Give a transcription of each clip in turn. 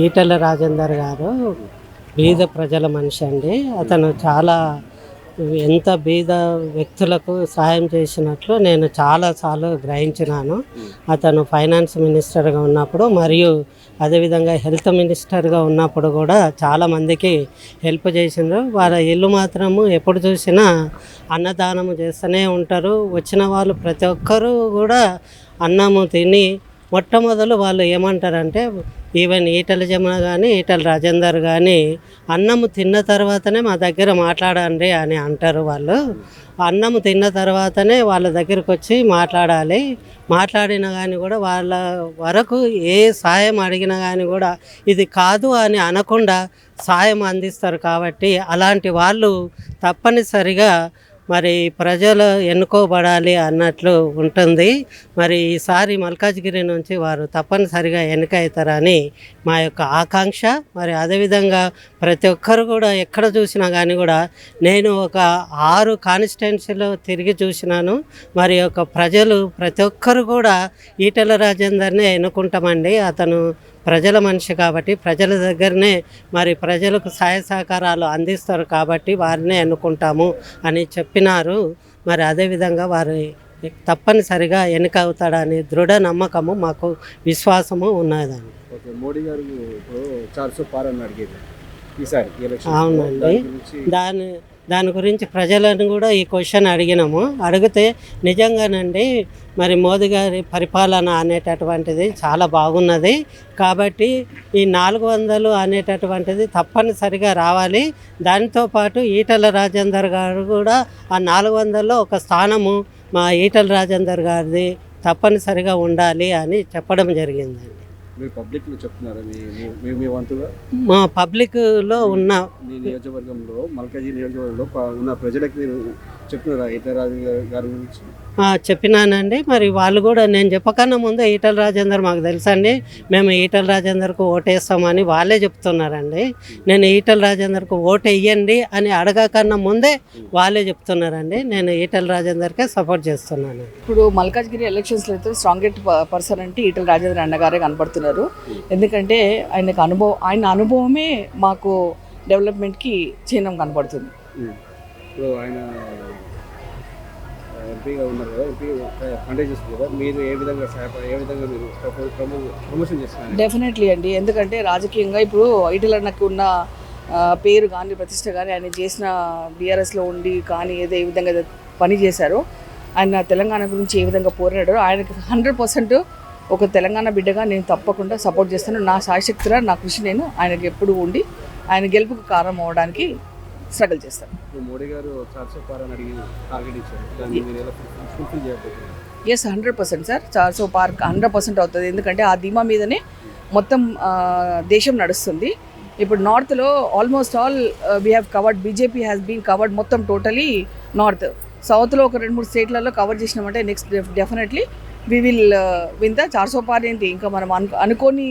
ఈటల రాజేందర్ గారు బీద ప్రజల మనిషి అండి. అతను చాలా ఎంత బీద వ్యక్తులకు సాయం చేసినట్లు నేను చాలాసార్లు గ్రహించినాను. అతను ఫైనాన్స్ మినిస్టర్గా ఉన్నప్పుడు మరియు అదేవిధంగా హెల్త్ మినిస్టర్గా ఉన్నప్పుడు కూడా చాలామందికి హెల్ప్ చేసిండ్రు. వాళ్ళ ఇల్లు మాత్రము ఎప్పుడు చూసినా అన్నదానము చేస్తూనే ఉంటారు. వచ్చిన వాళ్ళు ప్రతి ఒక్కరూ కూడా అన్నము తిని మొట్టమొదలు వాళ్ళు ఏమంటారంటే ఈవెన్ ఈటల జమున కానీ ఈటల రాజేందర్ కానీ అన్నము తిన్న తర్వాతనే మా దగ్గర మాట్లాడండి అని అంటారు వాళ్ళు. అన్నము తిన్న తర్వాతనే వాళ్ళ దగ్గరికి వచ్చి మాట్లాడాలి. మాట్లాడిన కానీ కూడా వాళ్ళ వరకు ఏ సాయం అడిగినా కానీ కూడా ఇది కాదు అని అనకుండా సాయం అందిస్తారు కాబట్టి అలాంటి వాళ్ళు తప్పనిసరిగా మరి ప్రజలు ఎన్నుకోబడాలి అన్నట్లు ఉంటుంది. మరి ఈసారి మల్కాజ్గిరి నుంచి వారు తప్పనిసరిగా ఎన్నికవుతారని మా యొక్క ఆకాంక్ష. మరి అదేవిధంగా ప్రతి ఒక్కరు కూడా ఎక్కడ చూసినా కానీ కూడా నేను ఒక ఆరు కాన్స్టిట్యున్సీలో తిరిగి చూసినాను. మరి యొక్క ప్రజలు ప్రతి ఒక్కరు కూడా ఈటెల రాజేందర్నే ఎన్నుకుంటామండి. అతను ప్రజల మనిషి కాబట్టి ప్రజల దగ్గరనే మరి ప్రజలకు సహాయ సహకారాలు అందిస్తారు కాబట్టి వారినే ఎన్నుకుంటాము అని చెప్పినారు. మరి అదేవిధంగా వారు తప్పనిసరిగా ఎన్నిక అవుతాడని దృఢ నమ్మకము మాకు విశ్వాసము ఉన్నదండి. మోడీ గారు ఇప్పుడు చార్సో పార్ అని అడిగేది అవునండి. దాని దాని దాని గురించి ప్రజలను కూడా ఈ క్వశ్చన్ అడిగినాము. అడిగితే నిజంగానండి మరి మోదీ గారి పరిపాలన అనేటటువంటిది చాలా బాగున్నది. కాబట్టి ఈ నాలుగు వందలు అనేటటువంటిది తప్పనిసరిగా రావాలి. దానితో పాటు ఈటల రాజేందర్ గారు కూడా ఆ నాలుగు వందల్లో ఒక స్థానము మా ఈటల రాజేందర్ గారిది తప్పనిసరిగా ఉండాలి అని చెప్పడం జరిగిందండి. మీరు పబ్లిక్లో చెప్తున్నారా? మీ మీ- వంతుగా? మా పబ్లిక్లో ఉన్న మీ నియోజకవర్గంలో మల్కాజీ నియోజకవర్గంలో ఉన్న ప్రజలకు మీరు చెప్తున్నారా ఇతరాజు గారి గురించి? ఆ, చెప్పినానండి. మరి వాళ్ళు కూడా నేను చెప్పకన్నా ముందే ఈటల రాజేందర్ మాకు తెలుసండి. మేము ఈటల రాజేందర్కు ఓటేస్తామని వాళ్ళే చెప్తున్నారండి. నేను ఈటల రాజేందర్కు ఓటు వేయండి అని అడగకన్నా ముందే వాళ్ళే చెప్తున్నారండి. నేను ఈటల రాజేందర్కే సపోర్ట్ చేస్తున్నాను. ఇప్పుడు మల్కాజ్గిరి ఎలక్షన్స్లో అయితే స్ట్రాంగెస్ట్ పర్సన్ అంటే ఈటల రాజేంద్ర అన్నగారే కనపడుతున్నారు ఎందుకంటే ఆయనకు అనుభవం ఆయన అనుభవమే మాకు డెవలప్మెంట్కి చిహ్నం కనపడుతుంది ఇప్పుడు ఆయన ఎంపీగా ఉన్నారు కదా ఎంపీ కండక్ట్ చేస్తుంది కదా మీరు ఏ విధంగా ఏ విధంగా మీరు ప్రమోషన్ చేస్తున్నారు? డెఫినెట్లీ అండి. ఎందుకంటే రాజకీయంగా ఇప్పుడు ఐటీల నాకు ఉన్న పేరు కానీ ప్రతిష్ట కానీ ఆయన చేసిన బీఆర్ఎస్లో ఉండి కానీ ఏదో ఏ విధంగా పని చేశారో ఆయన తెలంగాణ గురించి ఏ విధంగా పోరాడారో ఆయనకి హండ్రెడ్ పర్సెంట్ ఒక తెలంగాణ బిడ్డగా నేను తప్పకుండా సపోర్ట్ చేస్తాను. నా శాశక్తిగా నా కృషి నేను ఆయనకి ఎప్పుడు ఉండి ఆయన గెలుపుకు కారణం అవడానికి స్ట్రగుల్ ఇప్పుడు Modi garu yes hundred percent sir చార్సో పార్క్ హండ్రెడ్ పర్సెంట్ అవుతుంది. ఎందుకంటే ఆ ధీమా మీదనే మొత్తం దేశం నడుస్తుంది. ఇప్పుడు నార్త్లో almost all we have covered BJP has been covered మొత్తం టోటలీ నార్త్ సౌత్లో ఒక రెండు మూడు స్టేట్లలో కవర్ చేసినామంటే next definitely we will win the చార్సో పార్ ఏంటి? ఇంకా మనం అను అనుకోని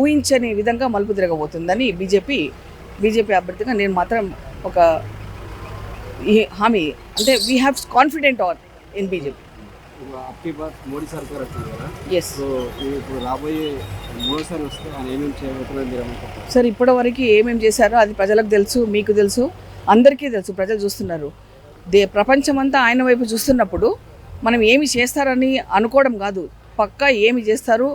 ఊహించని విధంగా మలుపు తిరగబోతుందని బీజేపీ బీజేపీ అభ్యర్థిగా నేను మాత్రం ఒక హామీ అంటే we have confident on in BJP Modi సర్కార్ ఎస్ సో మీరు ఇప్పుడు రాబోయే మూడోసారి వస్తే ఆయన ఏమేమి చేయబోతున్నారు మీరు అనుకుంటారు సార్ ఇప్పటి వరకు ఏమేమి చేశారో అది ప్రజలకు తెలుసు మీకు తెలుసు అందరికీ తెలుసు ప్రజలు చూస్తున్నారు. దే ప్రపంచమంతా ఆయన వైపు చూస్తున్నప్పుడు మనం ఏమి చేస్తారని అనుకోవడం కాదు. పక్కా ఏమి చేస్తారు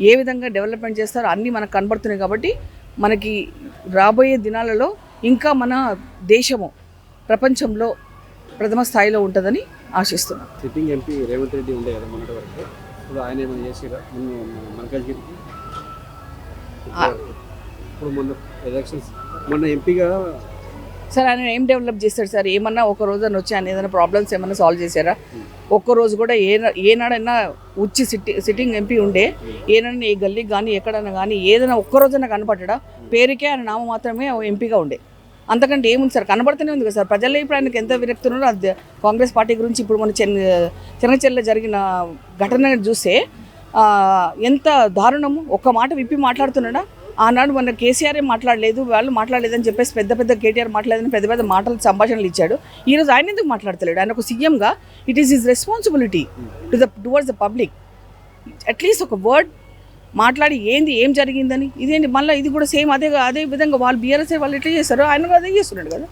ఏ విధంగా డెవలప్మెంట్ చేస్తారో అన్నీ మనకు కనబడుతున్నాయి కాబట్టి మనకి రాబోయే దినాలలో ఇంకా మన దేశము ప్రపంచంలో ప్రథమ స్థాయిలో ఉంటుందని ఆశిస్తున్నాను సిట్టింగ్ ఎంపీ రేవంత్ రెడ్డి ఉండే కదా మొన్నటి వరకు. ఇప్పుడు ఆయన ఏమైనా చేసిరా? మల్కాజ్గిరికి ఇప్పుడు మొన్న ఎలక్షన్స్ మొన్న ఎంపీగా సార్ ఆయన ఏం డెవలప్ చేస్తాడు సార్? ఏమన్నా ఒక రోజు అని వచ్చి ఆయన ఏదైనా ప్రాబ్లమ్స్ ఏమన్నా సాల్వ్ చేశారా? ఒక్క రోజు కూడా ఏ ఏనాడైనా వచ్చి సిట్టి సిట్టింగ్ ఎంపీ ఉండే ఏనన్నా ఏ గల్లీకి కానీ ఎక్కడైనా కానీ ఏదైనా ఒక్క రోజైనా కనపడ్డా పేరుకే ఆయన నామ మాత్రమే ఎంపీగా ఉండే. అంతకంటే ఏముంది సార్? కనబడుతూనే ఉంది కదా సార్. ప్రజల్లో ఇప్పుడు ఎంత విరక్తి ఉన్నారో అది కాంగ్రెస్ పార్టీ గురించి ఇప్పుడు మన చెన్ చెన్నచెల్ల జరిగిన ఘటన చూస్తే ఎంత దారుణము. ఒక్క మాట విప్పి మాట్లాడుతున్నాడా? ఆనాడు మన కేసీఆర్ మాట్లాడలేదు వాళ్ళు మాట్లాడలేదని చెప్పేసి పెద్ద పెద్ద కేటీఆర్ మాట్లాడలేదని పెద్ద పెద్ద మాటలు సంభాషణలు ఇచ్చాడు. ఈరోజు ఆయన ఎందుకు మాట్లాడతలేడు? ఆయన ఒక సీఎంగా it is his responsibility to the towards the public at least ఒక వర్డ్ మాట్లాడి ఏంది ఏం జరిగిందని? ఇదేంటి మళ్ళీ ఇది కూడా సేమ్ అదే అదే విధంగా వాళ్ళు బీఆర్ఎస్ వాళ్ళు ఎట్లా చేస్తారో ఆయన అదే చేస్తున్నాడు కదా.